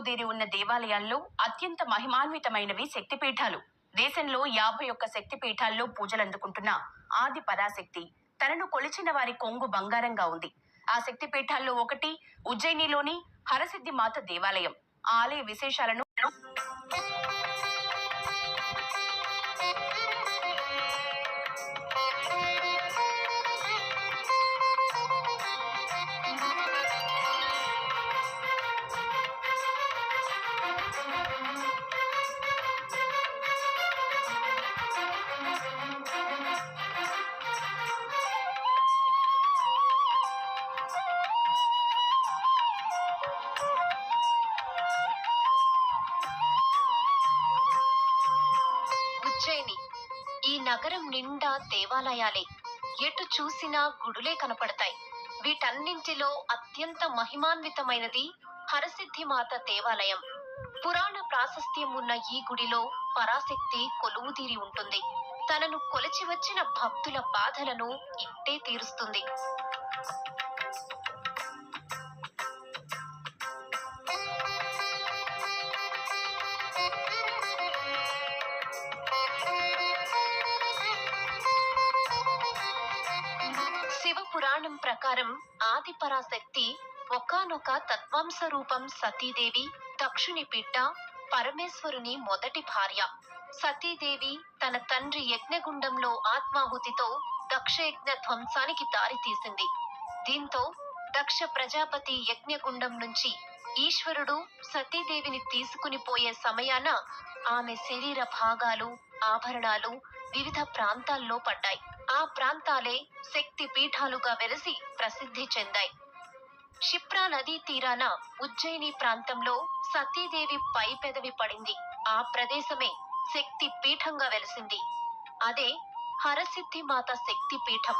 కొలువుదీరి ఉన్న దేవాలయాల్లో అత్యంత మహిమాన్వితమైనవి శక్తిపీఠాలు. దేశంలో యాభై ఒక్క శక్తిపీఠాల్లో పూజలందుకుంటున్న ఆది పరాశక్తి తనను కొలిచిన వారి కొంగు బంగారంగా ఉంది. ఆ శక్తిపీఠాల్లో ఒకటి ఉజ్జయినిలోని హరసిద్ధి మాత దేవాలయం ఆలయ విశేషాలను ఉజ్జయిని ఈ నగరం నిండా దేవాలయాలే. ఎటు చూసినా గుడులే కనపడతాయి. వీటన్నింటిలో అత్యంత మహిమాన్వితమైనది హరసిద్ధి మాత దేవాలయం. పురాణ ప్రాశస్త్యం ఉన్న ఈ గుడిలో పరాశక్తి కొలువుతీరి ఉంటుంది. తనను కొలిచి వచ్చిన భక్తుల బాధలను ఇట్టే తీరుస్తుంది. పురాణం ప్రకారం ఆది పరాశక్తి ఒకానొక తత్వాంశ రూపం సతీదేవి దక్షుని బిడ్డ పరమేశ్వరుని మొదటి భార్య. సతీదేవి తన తండ్రి యజ్ఞగుండంలో ఆత్మాహుతితో దక్షయజ్ఞ ధ్వంసానికి దారితీసింది. దీంతో దక్ష ప్రజాపతి యజ్ఞగుండం నుంచి ఈశ్వరుడు సతీదేవిని తీసుకుని పోయే సమయాన ఆమె శరీర భాగాలు ఆభరణాలు వివిధ ప్రాంతాల్లో పడ్డాయి. ఆ ప్రాంతాలే శక్తి పీఠాలుగా వెలసి ప్రసిద్ధి చెందాయి. క్షిప్రా నదీ తీరాన ఉజ్జయిని ప్రాంతంలో సతీదేవి పై పెదవి పడింది. ఆ ప్రదేశమే శక్తి పీఠంగా వెలిసింది. అదే హరసిద్ధి మాత శక్తి పీఠం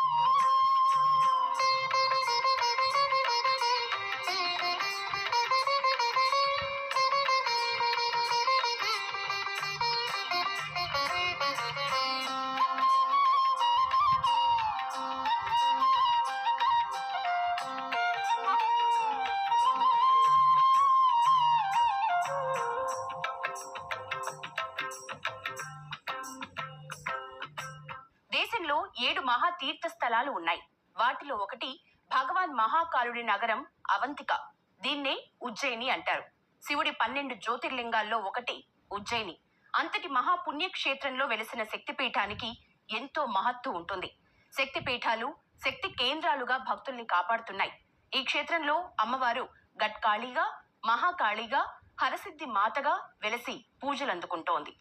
దేశంలో ఏడు మహా తీర్థ స్థలాలు ఉన్నాయి. వాటిలో ఒకటి భగవాన్ మహాకాలుడి నగరం అవంతిక. దీన్నే ఉజ్జయిని అంటారు. శివుడి పన్నెండు జ్యోతిర్లింగాల్లో ఒకటి ఉజ్జయిని. అంతటి మహాపుణ్యక్షేత్రంలో వెలిసిన శక్తిపీఠానికి ఎంతో మహత్తు ఉంటుంది. శక్తిపీఠాలు శక్తి కేంద్రాలుగా భక్తుల్ని కాపాడుతున్నాయి. ఈ క్షేత్రంలో అమ్మవారు గట్కాళిగా మహాకాళిగా హరసిద్ధి మాతగా వెలసి పూజలందుకుంటోంది.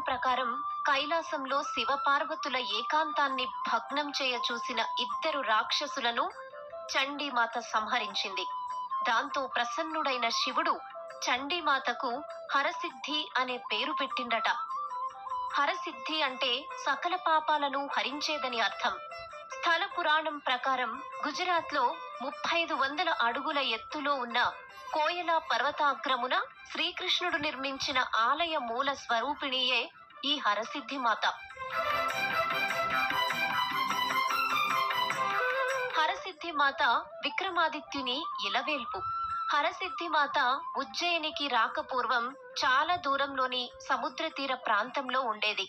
పురాణం ప్రకారం కైలాసంలో శివపార్వతుల ఏకాంతాన్ని భగ్నం చేయ చూసిన ఇద్దరు రాక్షసులను చండీమాత సంహరించింది. దాంతో ప్రసన్నుడైన శివుడు చండీమాతకు హరసిద్ధి అనే పేరు పెట్టిండట. హరసిద్ధి అంటే సకల పాపాలను హరించేదని అర్థం. స్థల పురాణం ప్రకారం గుజరాత్లో ముప్పై ఐదు వందల అడుగుల ఎత్తులో ఉన్న కోయల పర్వతాగ్రమున శ్రీకృష్ణుడు నిర్మించిన ఆలయ మూల స్వరూపిణియే ఈ హరసిద్ధిమాత. హరసిద్ధిమాత విక్రమాదిత్యుని ఇలవేల్పు. హరసిద్ధి మాత ఉజ్జయినికి రాకపూర్వం చాలా దూరంలోని సముద్ర తీర ప్రాంతంలో ఉండేది.